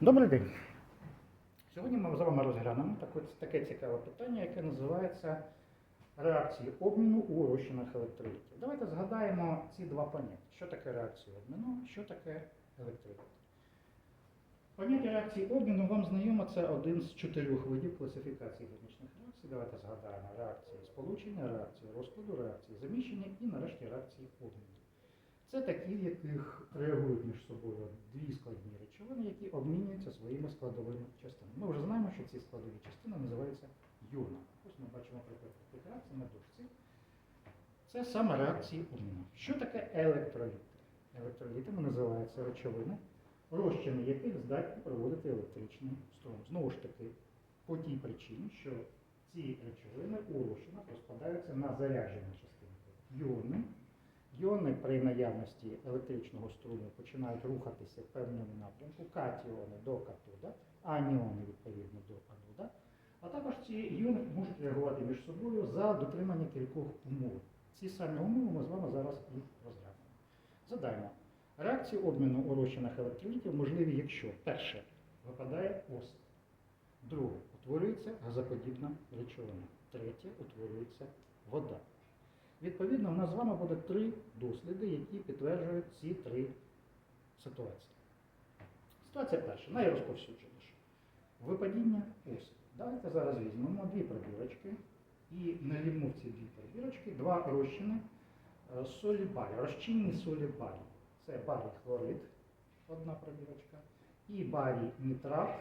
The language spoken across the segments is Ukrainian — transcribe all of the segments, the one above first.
Добрий день. Сьогодні ми з вами розглянемо таке, цікаве питання, яке називається реакції обміну у розчинах електролітів. Давайте згадаємо ці два поняття. Що таке реакція обміну, що таке електроліт. Поняття реакції обміну вам знайомо, це один з чотирьох видів класифікації хімічних реакцій. Давайте згадаємо реакції сполучення, реакції розкладу, реакції заміщення і нарешті реакції обміну. Це такі, в яких реагують між собою дві складні речовини, які обмінюються своїми складовими частинами. Ми вже знаємо, що ці складові частини називаються йонами. Ось ми бачимо приклад таких реакцій на дошці. Це саме реакції обміну. Що таке електроліти? Електролітами називаються речовини, розчини яких здатні проводити електричний струм. Знову ж таки, по тій причині, що ці речовини у розчинах розпадаються на заряджені частинки. Йони, Йони при наявності електричного струму починають рухатися в певному напрямку, катіони до катода, аніони відповідно до анода. А також ці іони можуть реагувати між собою за дотримання кількох умов. Ці самі умови ми з вами зараз і розглянемо. Задаємо. Реакції обміну у електролітів можливі, якщо перше випадає осад, друге утворюється газоподібна речовина, третє утворюється вода. Відповідно, в нас з вами буде три досліди, які підтверджують ці три ситуації. Ситуація перша, найрозповсюдженіша. Випадіння осіб. Давайте зараз візьмемо дві пробірочки і налімо в ці дві пробірочки два розчини е, солі барі, розчинні солі барі. Це барій хлорид, одна пробірочка, і барій нітрат,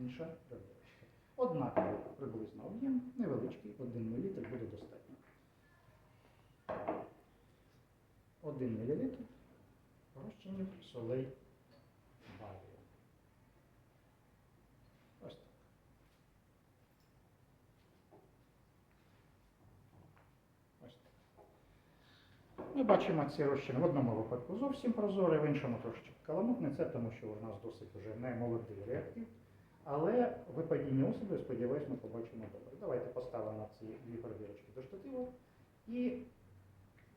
інша пробірочка. Однаковий приблизно об'єм, невеличкий, 1 мл буде достатньо. 1 мл розчинів солей барію. Ось так. Ось так. Ми бачимо ці розчини в одному випадку зовсім прозорий, в іншому трошечки каламутний. Це тому, що у нас досить вже не молодий реактив. Але випадіння осаду, сподіваюся, ми побачимо добре. Давайте поставимо ці дві пробірочки до штативу і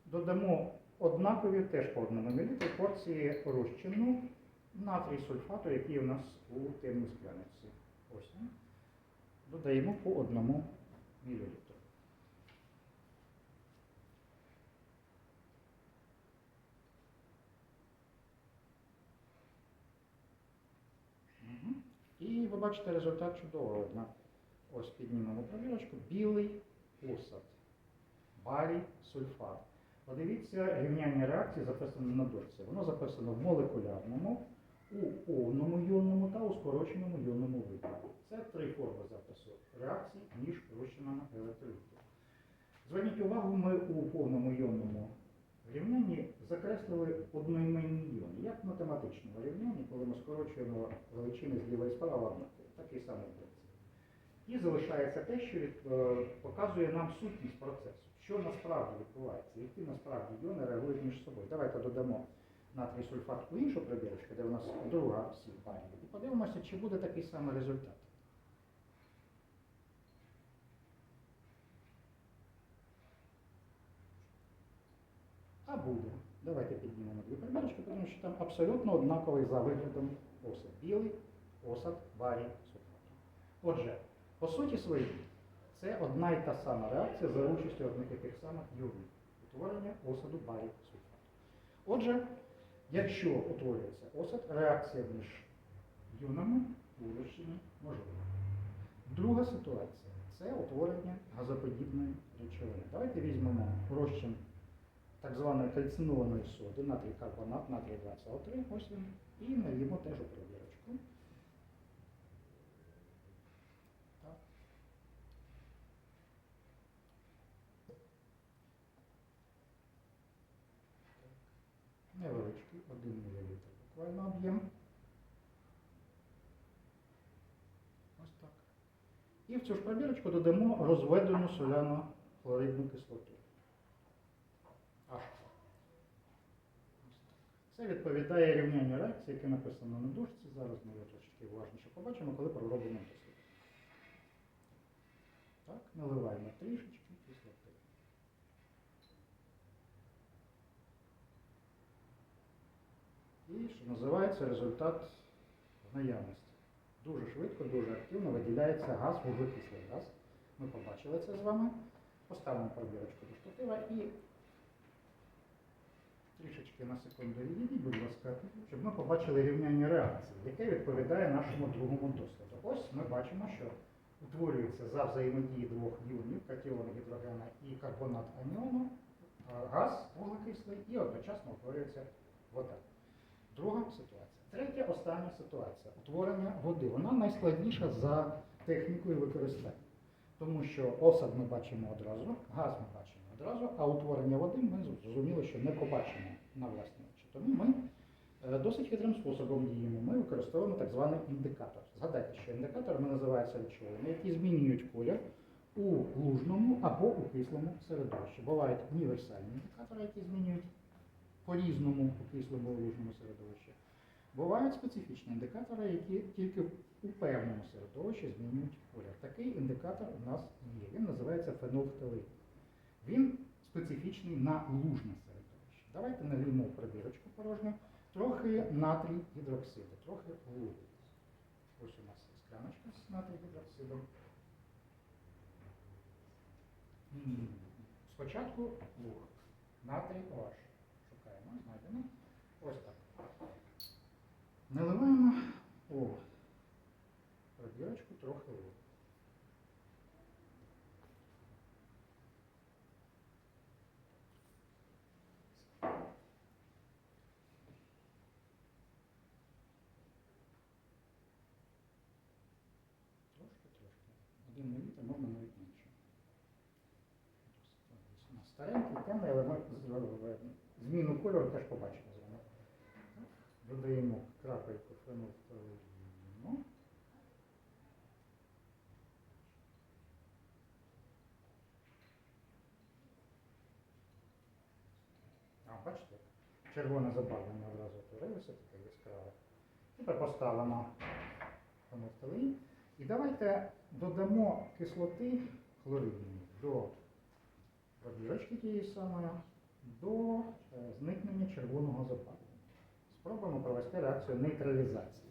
додамо однакові теж по одному мілітрі порції розчину натрій сульфату, який у нас у темній скляниці. Ось. Додаємо по одному мілілітру. І ви бачите результат чудового. На- Ось піднімемо пробірочку. Білий осад. Барій сульфат. Подивіться, рівняння реакції записано на дошці. Воно записано в молекулярному, у повному йонному та у скороченому йонному вигляді. Це три форми запису реакцій між розчинами електролітів. Зверніть увагу, ми у повному йонному рівнянні закреслили одноіменні йони, як в математичному рівнянні, коли ми скорочуємо величини зліва і справа однакові. Такий самий принцип. І залишається те, що е, показує нам сутність процесу, що насправді відбувається, які насправді іони реагують між собою. Давайте додамо натрій сульфат у іншу пробірочку, де у нас друга барію, і подивимося, чи буде такий самий результат. А буде. Давайте піднімемо дві пробірочки, тому що там абсолютно однаковий за виглядом осад. Білий осад барій сульфату. Отже, по суті своїй, це одна і та сама реакція за участю одних і тих самих йонів. Утворення осаду барію сульфату. Отже, якщо утворюється осад, реакція між у розчині можлива. Друга ситуація це утворення газоподібної речовини. Давайте візьмемо розчин так званої кальцинованої соди, натрій карбонат, натрій 2СО3, ось він, і налімо теж у пробірочку. Так. Невеличкий, 1 мл буквально об'єм. Ось так. І в цю ж пробірочку додамо розведену соляну хлоридну кислоту. H2. Ось так. Це відповідає рівнянню реакції, яке написано на дужці. Зараз ми його трошечки уважніше побачимо, коли проробимо дослід. Так, наливаємо трішечки кислоти. І що називається результат наявності. дуже швидко, дуже активно виділяється газ, вуглекислий газ. Ми побачили це з вами. Поставимо пробірочку до штатива і трішечки на секунду відійдіть, будь ласка, щоб ми побачили рівняння реакції, яке відповідає нашому другому досліду. Ось ми бачимо, що утворюється за взаємодії двох іонів, катіон гідрогена і карбонат аніону, газ вуглекислий і одночасно утворюється вода. Друга ситуація. Третя, остання ситуація утворення води. Вона найскладніша за технікою використання. Тому що осад ми бачимо одразу, газ ми бачимо одразу, а утворення води ми зрозуміло, що не побачимо на власні очі. Тому ми е, досить хитрим способом діємо. Ми використовуємо так званий індикатор. Згадайте, що індикаторами називаються речовини, які змінюють колір у лужному або у кислому середовищі. Бувають універсальні індикатори, які змінюють по-різному у кислому лужному середовищі. Бувають специфічні індикатори, які тільки у певному середовищі змінюють колір. Такий індикатор у нас є. Він називається фенолфталеїн. Він специфічний на лужне середовище. Давайте налімо пробірочку порожню, трохи натрій гідроксиду, трохи лугу. Ось у нас є скляночка з натрій гідроксидом. Спочатку луг. Натрій OH. Шукаємо, знайдемо. Ось так. Наливаємо у пробірочку трохи лугу. Трошки, трошки. Один мілітр, можна навіть менше. Ось у нас старенький, темний, але ми зміну кольору теж побачимо з вами. Додаємо крапельку фенолфталеїну. А, бачите, червоне забарвлення одразу утворилося, таке яскраве. Тепер поставимо фенолфталеїн. І давайте додамо кислоти хлоридної до пробірочки тієї самої, до е, зникнення червоного забарвлення. Спробуємо провести реакцію нейтралізації.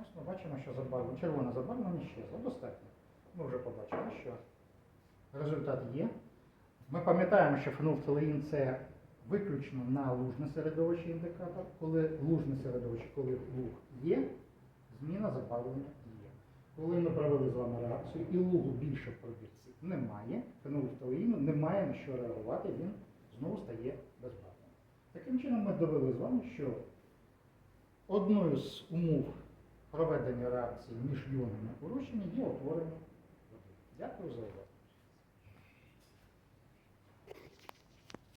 Ось ми бачимо, що червоне забарвлення щезло. Достатньо. Ми вже побачили, що результат є. Ми пам'ятаємо, що фенолфталеїн це виключно на лужне середовище індикатор. Коли лужне середовище, коли луг є, зміна забарвлення є. Коли ми провели з вами реакцію і лугу більше в пробірці немає, фенолфталеїну немає на що реагувати, він знову стає безбарвним. Таким чином ми довели з вами, що одною з умов проведення реакції між іонами у розчині є утворення води. Дякую за увагу.